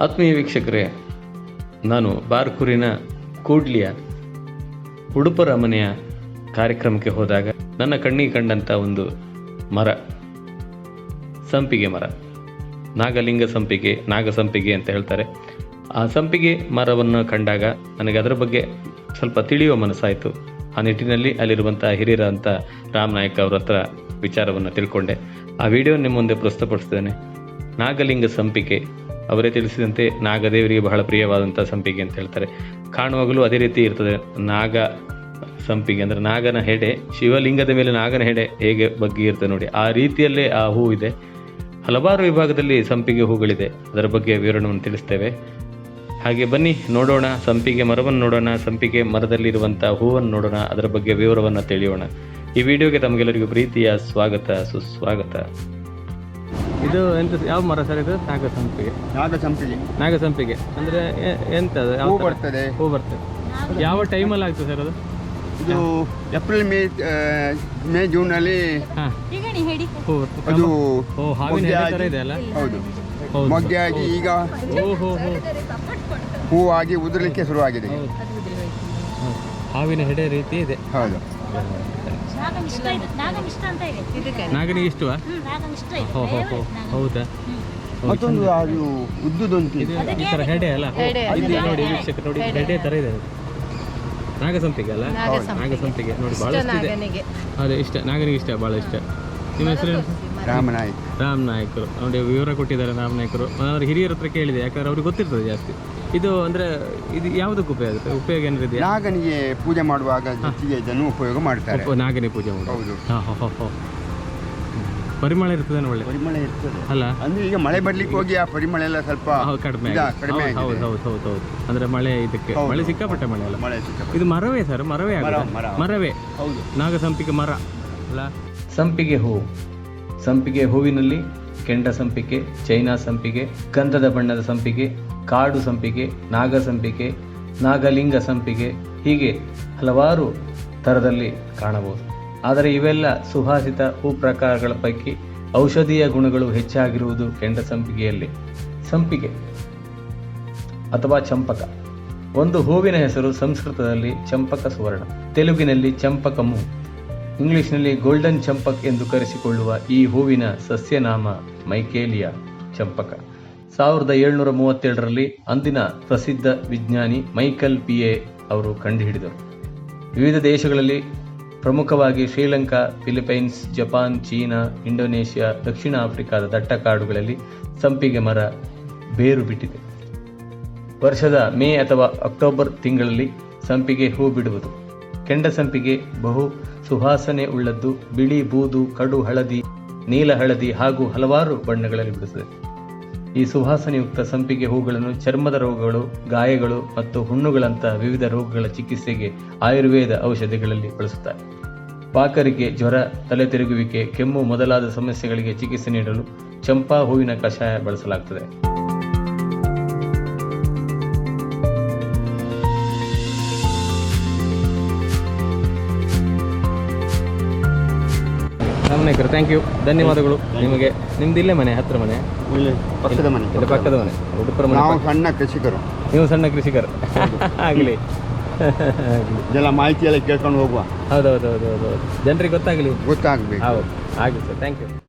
ಆತ್ಮೀಯ ವೀಕ್ಷಕರೇ, ನಾನು ಬಾರ್ಕೂರಿನ ಕೂಡ್ಲಿಯ ಉಡುಪರ ಮನೆಯ ಕಾರ್ಯಕ್ರಮಕ್ಕೆ ಹೋದಾಗ ನನ್ನ ಕಣ್ಣಿಗೆ ಕಂಡಂಥ ಒಂದು ಮರ, ಸಂಪಿಗೆ ಮರ, ನಾಗಲಿಂಗ ಸಂಪಿಗೆ, ನಾಗ ಸಂಪಿಗೆ ಅಂತ ಹೇಳ್ತಾರೆ. ಆ ಸಂಪಿಗೆ ಮರವನ್ನು ಕಂಡಾಗ ನನಗೆ ಅದರ ಬಗ್ಗೆ ಸ್ವಲ್ಪ ತಿಳಿಯುವ ಮನಸ್ಸಾಯಿತು. ಆ ನಿಟ್ಟಿನಲ್ಲಿ ಅಲ್ಲಿರುವಂಥ ಹಿರಿಯರಂಥ ರಾಮ್ ನಾಯಕ್ ಅವ್ರ ಹತ್ರ ವಿಚಾರವನ್ನು ತಿಳ್ಕೊಂಡೆ. ಆ ವಿಡಿಯೋ ನಿಮ್ಮ ಮುಂದೆ ಪ್ರಸ್ತುತಪಡಿಸ್ತೇನೆ. ನಾಗಲಿಂಗ ಸಂಪಿಗೆ ಅವರೇ ತಿಳಿಸಿದಂತೆ ನಾಗದೇವರಿಗೆ ಬಹಳ ಪ್ರಿಯವಾದಂಥ ಸಂಪಿಗೆ ಅಂತ ಹೇಳ್ತಾರೆ. ಕಾಣುವಾಗಲೂ ಅದೇ ರೀತಿ ಇರ್ತದೆ. ನಾಗ ಸಂಪಿಗೆ ಅಂದರೆ ನಾಗನ ಹೆಡೆ, ಶಿವಲಿಂಗದ ಮೇಲೆ ನಾಗನ ಹೆಡೆ ಹೇಗೆ ಬಗ್ಗೆ ಇರ್ತದೆ ನೋಡಿ. ಆ ರೀತಿಯಲ್ಲೇ ಆ ಹೂ ಇದೆ. ಹಲವಾರು ವಿಭಾಗದಲ್ಲಿ ಸಂಪಿಗೆ ಹೂಗಳಿದೆ. ಅದರ ಬಗ್ಗೆ ವಿವರಣವನ್ನು ತಿಳಿಸ್ತೇವೆ. ಹಾಗೆ ಬನ್ನಿ, ನೋಡೋಣ ಸಂಪಿಗೆ ಮರವನ್ನು ನೋಡೋಣ, ಸಂಪಿಗೆ ಮರದಲ್ಲಿರುವಂಥ ಹೂವನ್ನು ನೋಡೋಣ, ಅದರ ಬಗ್ಗೆ ವಿವರವನ್ನು ತಿಳಿಯೋಣ. ಈ ವಿಡಿಯೋಗೆ ತಮಗೆಲ್ಲರಿಗೂ ಪ್ರೀತಿಯ ಸ್ವಾಗತ, ಸುಸ್ವಾಗತ. ಇದು ಎಂತ ಯಾವ ಮರ ಸರ್ ಇದು? ನಾಗಸಂಪಿಗೆ. ನಾಗಸಂಪಿಗೆ. ನಾಗಸಂಪಿಗೆ. ನಾಗ ಸಂಪಿಗೆ ಅಂದರೆ ಎಂತ ಅದು? ಯಾವ ಹೂ ಥರ? ಬರ್ತದೆ. ಹೂ ಬರ್ತದೆ. ಯಾವ ಟೈಮಲ್ಲಿ ಆಗ್ತದೆ ಸರ್ ಅದು? ಇದು ಏಪ್ರಿಲ್ ಮೇ ಆ, ಮೇ ಜೂನ್ ಹಾಂ. ಹೀಗಣಿ ಹೇಳಿ ಹೂ ಬರ್ತದೆ. ಅದು ಓ ಹಾವಿನ ಮೊಗ್ಗೆ ಹೆಡೆ ಥರ ಆಗಿ- ಇದೆ ಅಲ್ಲ? ಹೌದು. ಹೌದು. ಮೊಗ್ಗೆ ಆಗಿ ಈಗ ಓ ಹೋ ಹೋ. ಹೂವಾಗಿ ಉದುರಲಿಕ್ಕೆ ಶುರುವಾಗಿದೆ. ಹೌದು. ಹೌದು. ಹಾವಿನ ಹೆಡೆ ರೀತಿ ಇದೆ. ಹೌದು. ನಾಗನ ಇಷ್ಟ ಇದೆ ನಾಗನ ಇಷ್ಟ ಅಂತ ಇದೆ ನಾಗನಿಗೆ ಇಷ್ಟವಾ? ಹ್ಮ್ ನಾಗನ ಇಷ್ಟ ಇದೆ. ಹೋ ಹೋ ಹೋ ಹೌದಾ? ಮತ್ತೊಂದು ಅದು ಉದ್ದುದೊಂದು ಇದು. ಈ ಥರ ಹೆಡೆ ಅಲ್ಲ? ಇದು ನೋಡಿ ವೀಕ್ಷಕ ನೋಡಿ ಹೆಡೆ. ಥರ ಇದೆ. ನಾಗಸಂಪಿಗೆ ಅಲ್ಲ? ನಾಗಸಂಪಿಗೆ. ನೋಡಿ ಭಾಳ ಇದೆ. ಅದೇ ಇಷ್ಟ ನಾಗನಿಗೆ ಇಷ್ಟ ಭಾಳ ಇಷ್ಟ. ನಿಮ್ಮ ಹೆಸರು ರಾಮನಾಯ್ಕ ರಾಮ್ ನಾಯಕರು. ನೋಡಿ ವಿವರ ಕೊಟ್ಟಿದ್ದಾರೆ ರಾಮ್ ನಾಯಕರು. ಅವ್ರ ಹಿರಿಯರ ಹತ್ರ ಕೇಳಿದೆ ಯಾಕಂದ್ರೆ ಅವ್ರಿಗೆ ಗೊತ್ತಿರ್ತದೆ ಜಾಸ್ತಿ. ಇದು ಅಂದ್ರೆ ಇದು ಯಾವುದಕ್ಕೆ ಉಪಯೋಗ ಆಗುತ್ತೆ? ಉಪಯೋಗ ಏನಾದ್ರು ಇದೆಯಾ? ನಾಗನಿಗೆ ಪೂಜೆ ಮಾಡುವಾಗ ಜೊತೆಗೆ ಇದನ್ನು ಉಪಯೋಗ ಮಾಡ್ತಾರೆ. ಉಪ- ನಾಗನೇ ಪೂಜೆ ಮಾಡುವುದು ಹೌದು. ಹಾಂ ಹೋ ಹೋ ಹೋ. ಪರಿಮಳ ಇರ್ತದೆ ಒಳ್ಳೆ. ಪರಿಮಳ ಇರ್ತದೆ. ಅಲ್ಲ? ಅಂದ್ರೆ ಈಗ ಮಳೆ ಬರ್ಲಿಕ್ಕೆ ಹೋಗಿ ಆ ಪರಿಮಳ ಎಲ್ಲ ಸ್ವಲ್ಪ ಹೌದು ಕಡಿಮೆ ಇದ- ಆಗಿದೆ. ಕಡಿಮೆ ಹೌದು ಹೌದು ಆಗಿದೆ. ಹೌದು ಹೌದು ಹೌದು. ಅಂದ್ರೆ ಮಳೆ ಇದಕ್ಕೆ. ಹೌದು. ಮಳೆ ಸಿಕ್ಕಾಪಟ್ಟೆ ಮಳೆ ಅಲ್ಲ? ಮಳೆ ಸಿಕ್ಕ ಇದು ಮರವೇ ಸರ್ ಮರವೇ ಆಗ ಆಗುತ್ತಾ? ಮರ. ಮರವೇ. ಹೌದು. ನಾಗಸಂಪಿಗೆ ಮರ. ಅಲ್ಲ? ಸಂಪಿಗೆ ಹೂವು ಸಂಪಿಗೆ ಹೂವಿನಲ್ಲಿ ಕೆಂಡ ಸಂಪಿಗೆ ಚೈನಾ ಸಂಪಿಗೆ, ಗಂಧದ ಬಣ್ಣದ ಸಂಪಿಗೆ, ಕಾಡು ಸಂಪಿಗೆ, ನಾಗ ಸಂಪಿಗೆ, ನಾಗಲಿಂಗ ಸಂಪಿಗೆ ಹೀಗೆ ಹಲವಾರು ಥರದಲ್ಲಿ ಕಾಣಬಹುದು. ಆದರೆ ಇವೆಲ್ಲ ಸುಭಾಷಿತ ಹೂ ಪ್ರಕಾರಗಳ ಪೈಕಿ ಔಷಧೀಯ ಗುಣಗಳು ಹೆಚ್ಚಾಗಿರುವುದು ಕೆಂಡ ಸಂಪಿಗೆಯಲ್ಲಿ. ಸಂಪಿಗೆ ಅಥವಾ ಚಂಪಕ. ಒಂದು ಹೂವಿನ ಹೆಸರು ಸಂಸ್ಕೃತದಲ್ಲಿ ಚಂಪಕ ಸುವರ್ಣ. ತೆಲುಗಿನಲ್ಲಿ ಚಂಪಕಮು ಇಂಗ್ಲಿಷ್ನಲ್ಲಿ ಗೋಲ್ಡನ್ ಚಂಪಕ್ ಎಂದು ಕರೆಸಿಕೊಳ್ಳುವ ಈ ಹೂವಿನ ಸಸ್ಯನಾಮ ಮೈಕೇಲಿಯಾ ಚಂಪಕ. ಸಾವಿರದ ಏಳ್ನೂರ ಮೂವತ್ತೇಳರಲ್ಲಿ ಅಂದಿನ ಪ್ರಸಿದ್ಧ ವಿಜ್ಞಾನಿ ಮೈಕಲ್ ಪಿ. ಎ. ಅವರು ಕಂಡುಹಿಡಿದರು. ವಿವಿಧ ದೇಶಗಳಲ್ಲಿ ಪ್ರಮುಖವಾಗಿ Sri Lanka, Philippines, Japan, China, Indonesia, ದಕ್ಷಿಣ ಆಫ್ರಿಕಾದ ದಟ್ಟ ಕಾಡುಗಳಲ್ಲಿ ಸಂಪಿಗೆ ಮರ ಬೇರು ಬಿಟ್ಟಿದೆ. ವರ್ಷದ ಮೇ ಅಥವಾ ಅಕ್ಟೋಬರ್ ತಿಂಗಳಲ್ಲಿ ಸಂಪಿಗೆ ಹೂ ಬಿಡುವುದು. ಕೆಂಡ ಸಂಪಿಗೆ ಬಹು ಸುಹಾಸನೆ ಉಳ್ಳದ್ದು ಬಿಳಿ ಬೂದು ಕಡು ಹಳದಿ ನೀಲ ಹಳದಿ ಹಾಗೂ ಹಲವಾರು ಬಣ್ಣಗಳಲ್ಲಿ ಬಿಡುತ್ತದೆ ಈ ಸುವಾಸನೆಯುಕ್ತ ಸಂಪಿಗೆ ಹೂಗಳನ್ನು ಚರ್ಮದ ರೋಗಗಳು, ಗಾಯಗಳು ಮತ್ತು ಹುಣ್ಣುಗಳಂತಹ ವಿವಿಧ ರೋಗಗಳ ಚಿಕಿತ್ಸೆಗೆ ಆಯುರ್ವೇದ ಔಷಧಿಗಳಲ್ಲಿ ಬಳಸುತ್ತಾರೆ. ಪಾಕರಿಗೆ ಜ್ವರ, ತಲೆ ತಿರುಗುವಿಕೆ, ಕೆಮ್ಮು ಮೊದಲಾದ ಸಮಸ್ಯೆಗಳಿಗೆ ಚಿಕಿತ್ಸೆ ನೀಡಲು ಚಂಪಾ ಹೂವಿನ ಕಷಾಯ ಬಳಸಲಾಗುತ್ತದೆ ರಾಮನಾಯ್ಕರು ಥ್ಯಾಂಕ್ ಯು ಧನ್ಯವಾದಗಳು. ನಿಮಗೆ. ನಿಮ್ದು ಇಲ್ಲೇ ಮನೆ ಹತ್ರ ಮನೆ? ಇಲ್ಲಿ ಪಕ್ಕದ ಮನೆ. ಇಲ್ಲಿ ಪಕ್ಕದ ಮನೆ. ಉಡುಪರ ಮನೆ ನಾವು ಸಣ್ಣ ಕೃಷಿಕರು. ನೀವು ಸಣ್ಣ ಕೃಷಿಕರು. ಆಗಲಿ. ಇದೆಲ್ಲ ಮಾಹಿತಿ ಎಲ್ಲ ಕೇಳ್ಕೊಂಡು ಹೋಗುವ. ಹೌದೌದು ಹೌದು ಹೌದು ಹೌದು ಜನರಿಗೆ ಗೊತ್ತಾಗಲಿ. ಗೊತ್ತಾಗಬೇಕು. ಹೌದು. ಆಗಲಿ ಸರ್. Thank you